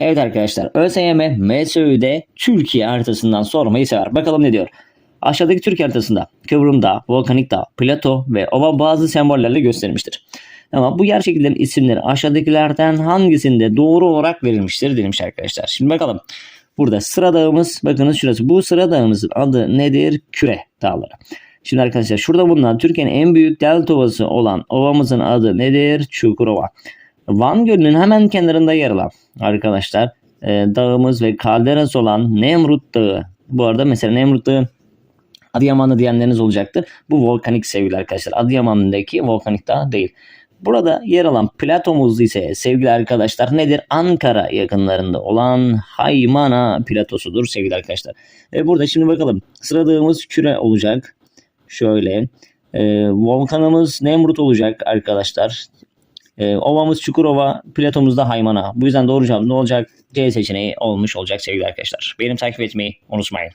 Evet arkadaşlar ÖSYM MSÜ'de Türkiye haritasından sormayı sever. Bakalım ne diyor. Aşağıdaki Türkiye haritasında Kıvrım Dağı, Volkanik Dağ, Plato ve Ova bazı sembollerle gösterilmiştir. Ama bu yer şekillerin isimleri aşağıdakilerden hangisinde doğru olarak verilmiştir demiş arkadaşlar. Şimdi bakalım. Burada sıra dağımız bakınız şurası. Bu sıra dağımızın adı nedir? Küre dağları. Şimdi arkadaşlar şurada bulunan Türkiye'nin en büyük delta ovası olan ovamızın adı nedir? Çukurova. Van Gölü'nün hemen kenarında yer alan arkadaşlar e, dağımız ve kalderası olan Nemrut Dağı. Bu arada mesela Nemrut Dağı Adıyamanlı diyenleriniz olacaktır. Bu volkanik sevgili arkadaşlar. Adıyaman'daki volkanik dağ değil. Burada yer alan platomuz ise sevgili arkadaşlar nedir? Ankara yakınlarında olan Haymana platosudur sevgili arkadaşlar. E burada şimdi bakalım. Sıradığımız küre olacak. Şöyle. E, volkanımız Nemrut olacak arkadaşlar. E, ovamız Çukurova, platomuz da Haymana. Bu yüzden doğru cevap ne olacak? C seçeneği olmuş olacak sevgili arkadaşlar. Benim takip etmeyi unutmayın.